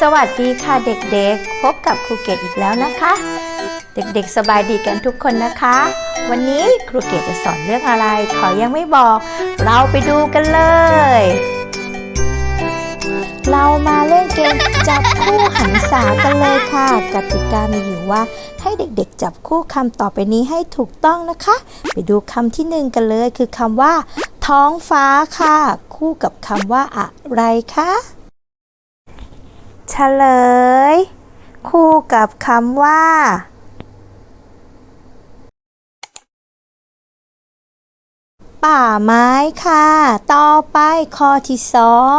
สวัสดีค่ะเด็กๆ พบกับครูเกดอีกแล้วนะคะ เด็กๆสบายดีกันทุกคนนะคะ วันนี้ครูเกดจะสอนเรื่องอะไร ขอยังไม่บอก เราไปดูกันเลย เรามาเล่นเกมจับคู่หันษากันเลยค่ะกติกามีอยู่ว่า ให้เด็กๆ จับคู่คำต่อไปนี้ให้ถูกต้องนะคะ ไปดูคำที่หนึ่งกันเลย คือคำว่า ท้องฟ้าค่ะ คู่กับคำว่าอะไรคะ เฉลย คู่กับคำว่า ป่าไม้ค่ะ ต่อไปข้อที่สอง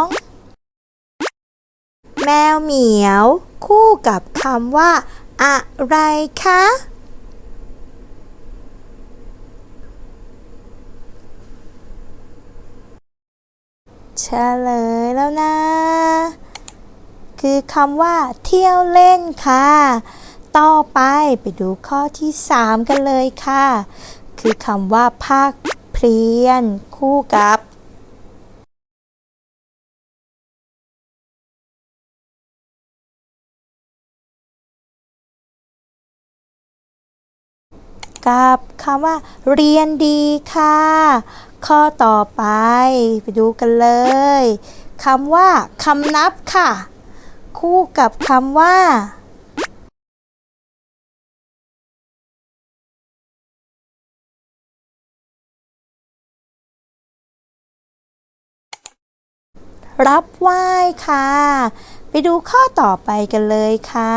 แมวเหมียว คู่กับคำว่า อะไรคะเฉลยแล้วนะ คือคำว่าเที่ยวเล่นค่ะ ต่อไปไปดูข้อที่ 3 กันเลยค่ะ คือคำว่าภาคเพียน คู่กับกับคำว่าเรียนดีค่ะ ข้อต่อไป ไปดูกันเลยคำว่าคำนับค่ะ คู่กับคำว่า รับไหว้ค่ะ ไปดูข้อต่อไปกันเลยค่ะ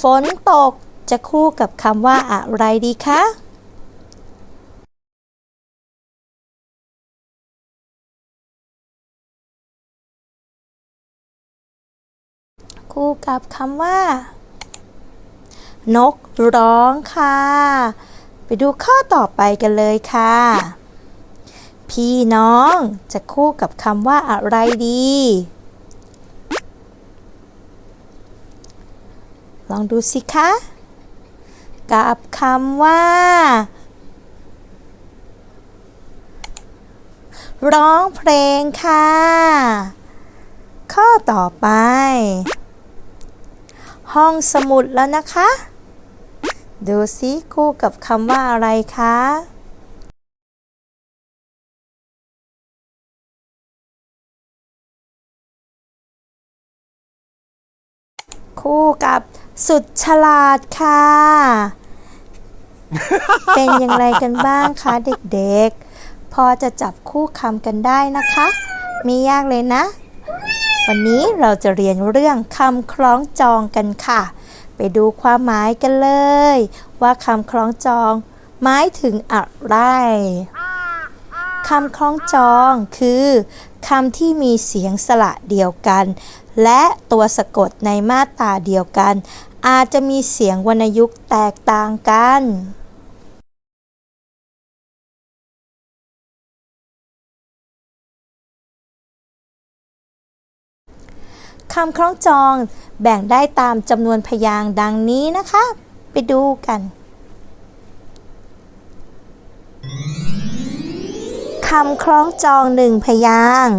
ฝนตกจะคู่กับคำว่าอะไรดีคะ คู่กับคำว่า นกร้องค่ะ ไปดูข้อต่อไปกันเลยค่ะ พี่น้องจะคู่กับคำว่าอะไรดี ลองดูสิคะ กับคำว่าร้องเพลงค่ะ ข้อต่อไป ห้องสมุดแล้วนะคะ ดูสิคู่กับคำว่าอะไรคะคู่กับสุดฉลาดค่ะ เป็นอย่างไรกันบ้างคะเด็กๆ พอจะจับคู่คำกันได้นะคะ ไม่ยากเลยนะ วันนี้เราจะเรียนเรื่องคำคล้องจองกันค่ะ ไปดูความหมายกันเลย ว่าคำคล้องจอง หมายถึงอะไรคำคล้องจองคือคำที่มีเสียงสระเดียวกัน และตัวสะกดในมาตราเดียวกัน อาจจะมีเสียงวรรณยุกต์แตกต่างกันำคล้องจอง แบ่งได้ตามจำนวนพยางค์ดังนี้นะคะ ไปดูกันคำคล้องจองหนึ่งพยางค์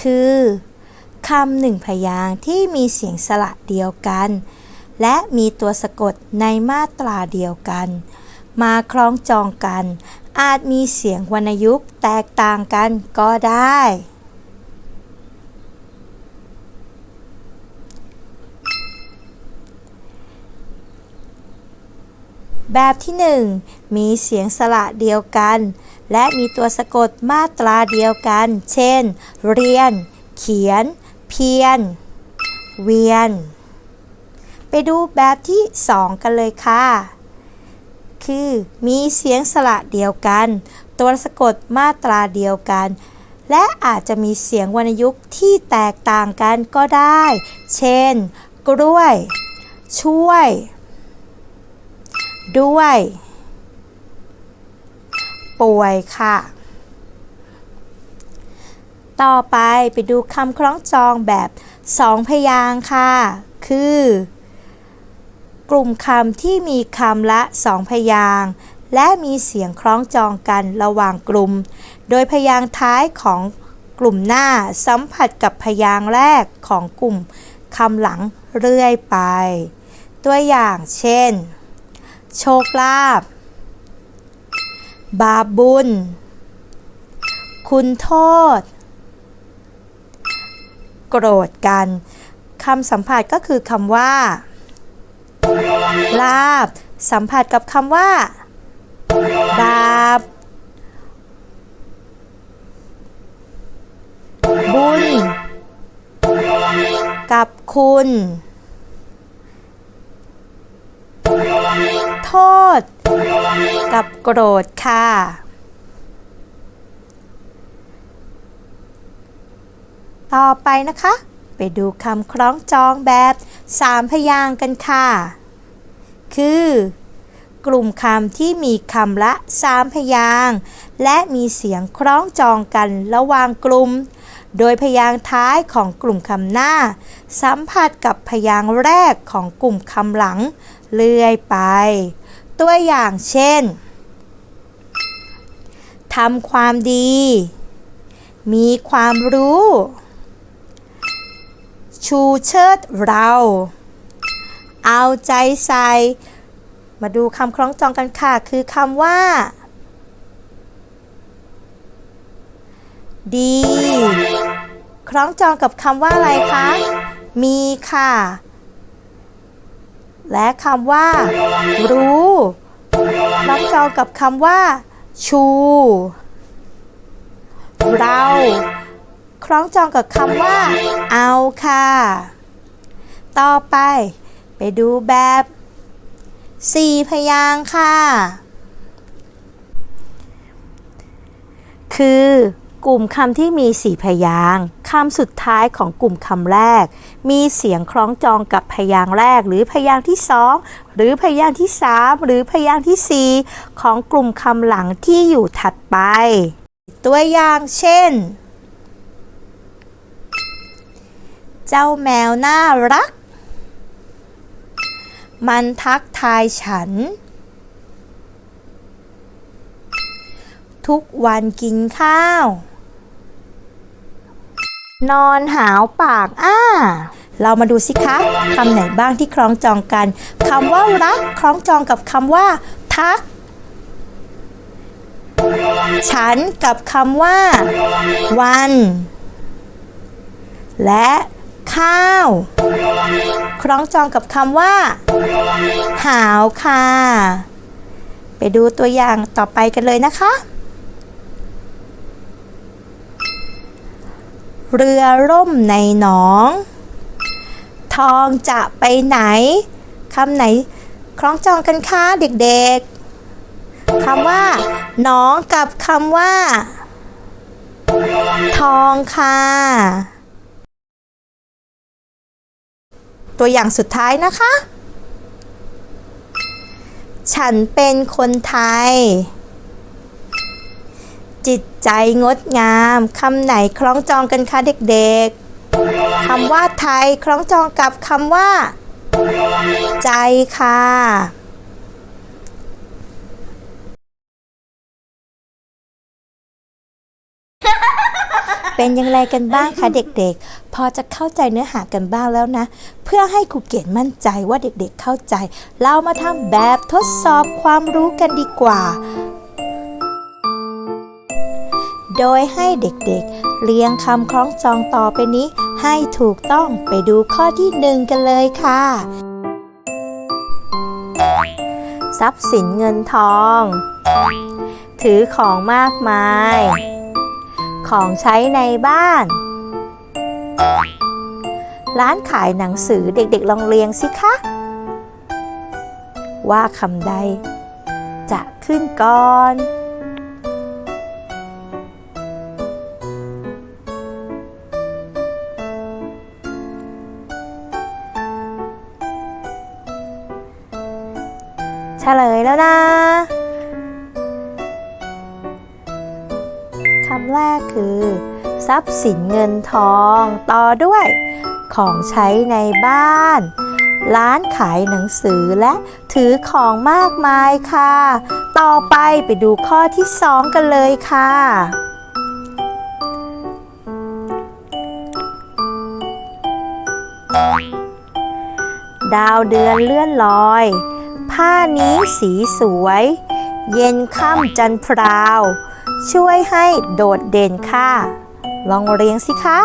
คือคำหนึ่งพยางค์ที่มีเสียงสระเดียวกัน และมีตัวสะกดในมาตราเดียวกัน มาคล้องจองกัน อาจมีเสียงวรรณยุกต์แตกต่างกันก็ได้ แบบที่ 1 มีเสียงสระเดียวกัน และมีตัวสะกดมาตราเดียวกัน เช่น เรียน เขียน เพียน เวียน ไปดูแบบที่ 2 กันเลยค่ะ คือมีเสียงสระเดียวกัน ตัวสะกดมาตราเดียวกัน และอาจจะมีเสียงวรรณยุกต์ที่แตกต่างกันก็ได้ เช่น กล้วย ช่วย ด้วย ป่วยค่ะ ต่อไปไปดูคำคล้องจองแบบสองพยางค์ค่ะ คือ กลุ่มคำที่มีคำละสองพยางค์และมีเสียงคล้องจองกันระหว่างกลุ่ม โดยพยางค์ท้ายของกลุ่มหน้าสัมผัสกับพยางค์แรกของกลุ่มคำหลังเรื่อยไป ตัวอย่างเช่น โชคลาภบาปบุญ คุณโทษ โกรธกันคำสัมผัสก็คือคำว่า ลาบ สัมผัสกับคำว่า บาป บุญ กับคุณ โทษ กับโกรธค่ะ ต่อไปนะคะ ไปดูคำคล้องจองแบบสามพยางกันค่ะ คือ กลุ่มคำที่มีคำละสามพยาง และมีเสียงคล้องจองกันระหว่างกลุ่มโดยพยางค์ท้ายของกลุ่มคำหน้า สัมผัสกับพยางค์แรกของกลุ่มคำหลัง เลื่อยไป ตัวอย่างเช่นทำความดี มีความรู้ ชูเชิดเรา เอาใจใส่ มาดูคำคล้องจองกันค่ะ คือคำว่า ดี คล้องจองกับคำว่าอะไรคะ มีค่ะ และคำว่า รู้คล้องจองกับคำว่า ชู เรา คล้องจองกับคำว่า เอาค่ะ ต่อไป ไปดูแบบสี่พยางค์ค่ะ คือกลุ่มคำที่มีสี่พยาง คำสุดท้ายของกลุ่มคำแรก มีเสียงคล้องจองกับพยางค์แรก หรือพยางค์ที่สองหรือพยางค์ที่สามหรือพยางค์ที่สี่ของกลุ่มคำหลังที่อยู่ถัดไป ตัวอย่างเช่น เจ้าแมวน่ารัก มันทักทายฉัน ทุกวันกินข้าว นอนหาวปากอ้า เรามาดูสิคะคำไหนบ้างที่คล้องจองกันคำว่ารักคล้องจองกับคำว่า ทัก ฉันกับคำว่า วัน และข้าว คล้องจองกับคำว่า หาวค่ะ ไปดูตัวอย่างต่อไปกันเลยนะคะ เรือร่มในหนอง ทองจะไปไหนคำไหน คล้องจองกันคะเด็กๆคำว่าหนองกับคำว่า ทองค่ะตัวอย่างสุดท้ายนะคะ ฉันเป็นคนไทย จิตใจงดงามคำไหนคล้องจองกันคะเด็กๆคำว่าไทยคล้องจองกับคำว่า ใจค่ะเป็นยังไงกันบ้างคะเด็กๆ พอจะเข้าใจเนื้อหากันบ้างแล้วนะ เพื่อให้ครูเกดมั่นใจว่าเด็กๆเข้าใจ เรามาทำแบบทดสอบความรู้กันดีกว่า โดยให้เด็กๆ เรียงคำคล้องจองต่อไปนี้ ให้ถูกต้องไปดูข้อที่หนึ่งกันเลยค่ะ ทรัพย์สินเงินทอง ถือของมากมาย ของใช้ในบ้าน ร้านขายหนังสือเด็กๆ ลองเรียงสิคะ ว่าคำใด จะขึ้นก่อน ลยแล้วนะคำแรกคือ ทรัพย์สินเงินทองต่อด้วย ของใช้ในบ้าน ร้านขายหนังสือและถือของมากมายค่ะ ต่อไปไปดูข้อที่สองกันเลยค่ะดาวเดือนเลื่อนลอย ผ้านี้สีสวย เย็นค่ำจันพราว ช่วยให้โดดเด่นค่ะ ลองเรียงสิคะ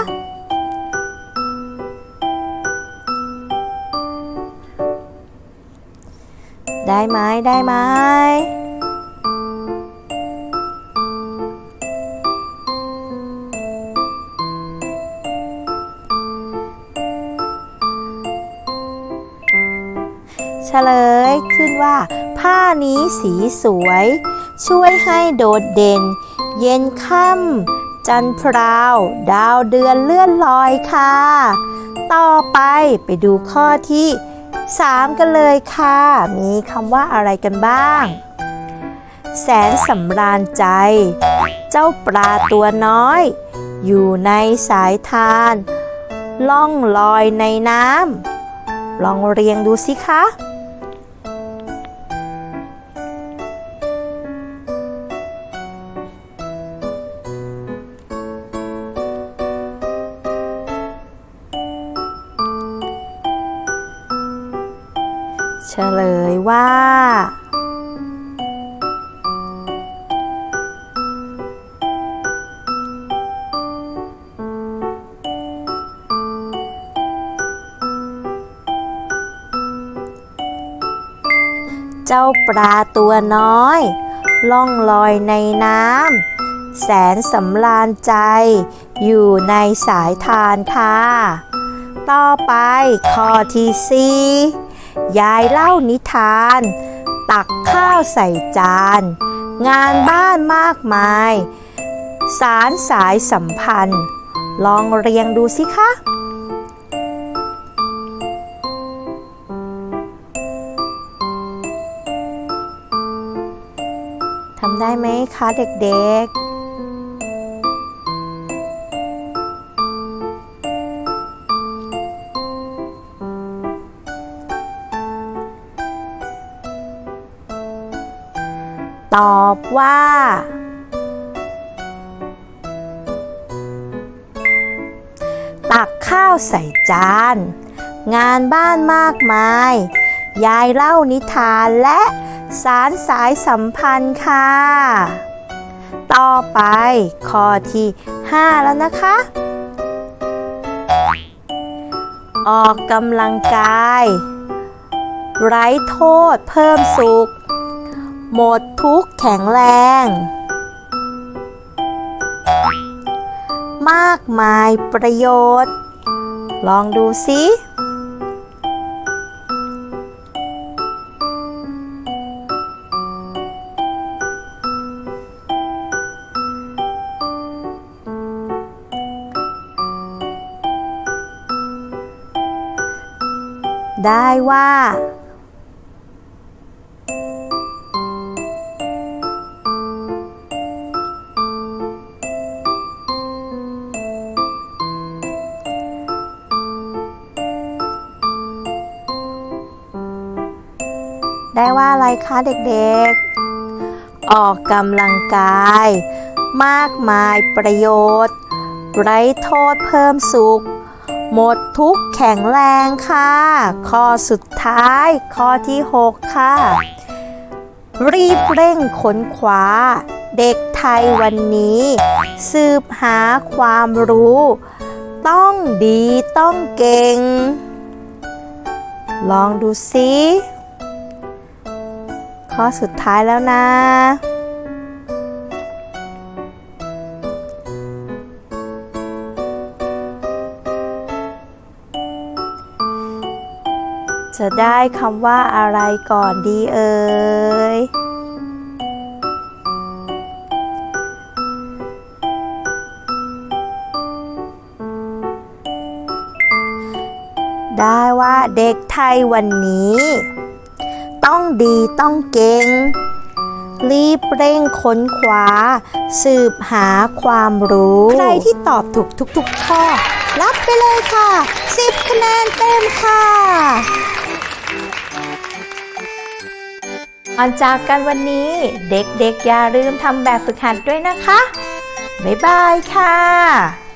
ได้ไหมได้ไหม ผ้านี้สีสวย ช่วยให้โดดเด่น เย็นค่ำจันพราว ดาวเดือนเลื่อนลอยค่ะ ต่อไปไปดูข้อที่ 3 กันเลยค่ะ มีคำว่าอะไรกันบ้าง แสนสำราญใจ เจ้าปลาตัวน้อย อยู่ในสายทาน ล่องลอยในน้ำลองเรียงดูสิคะ ฉลยว่า เจ้าปลาตัวน้อย ล่องลอยในน้ำแสนสำราญใจ อยู่ในสายทานค่ะ ต่อไปข้อที่สี่ ยายเล่านิทาน ตักข้าวใส่จาน งานบ้านมากมาย สารสายสัมพันธ์ ลองเรียงดูสิคะทำได้ไหมคะเด็กๆ อบว่า ตักข้าวใส่จาน งานบ้านมากมาย ยายเล่านิทานและสารสายสัมพันธ์ค่ะ ต่อไปข้อที่ 5 แล้วนะคะ ออกกำลังกาย ไร้โทษเพิ่มสุข หมดทุกแข็งแรง มากมายประโยชน์ ลองดูสิได้ว่า ได้ว่าอะไรคะเด็กๆ ออกกำลังกาย มากมายประโยชน์ ไร้โทษเพิ่มสุข หมดทุกแข็งแรงค่ะ ข้อสุดท้าย ข้อที่ 6 ค่ะ รีบเร่งค้นคว้าเด็กไทยวันนี้ สืบหาความรู้ ต้องดีต้องเก่ง ลองดูสิ ข้อสุดท้ายแล้วนะ จะได้คำว่าอะไรก่อนดีเอ่ยได้ว่าเด็กไทยวันนี้ ต้องดีต้องเก่ง รีบเร่งค้นคว้า สืบหาความรู้ ใครที่ตอบถูกทุกๆข้อ รับไปเลยค่ะ 10 คะแนนเต็มค่ะก่อนจากกันวันนี้เด็กๆอย่าลืมทำแบบฝึกหัดด้วยนะคะ บ๊ายบายค่ะ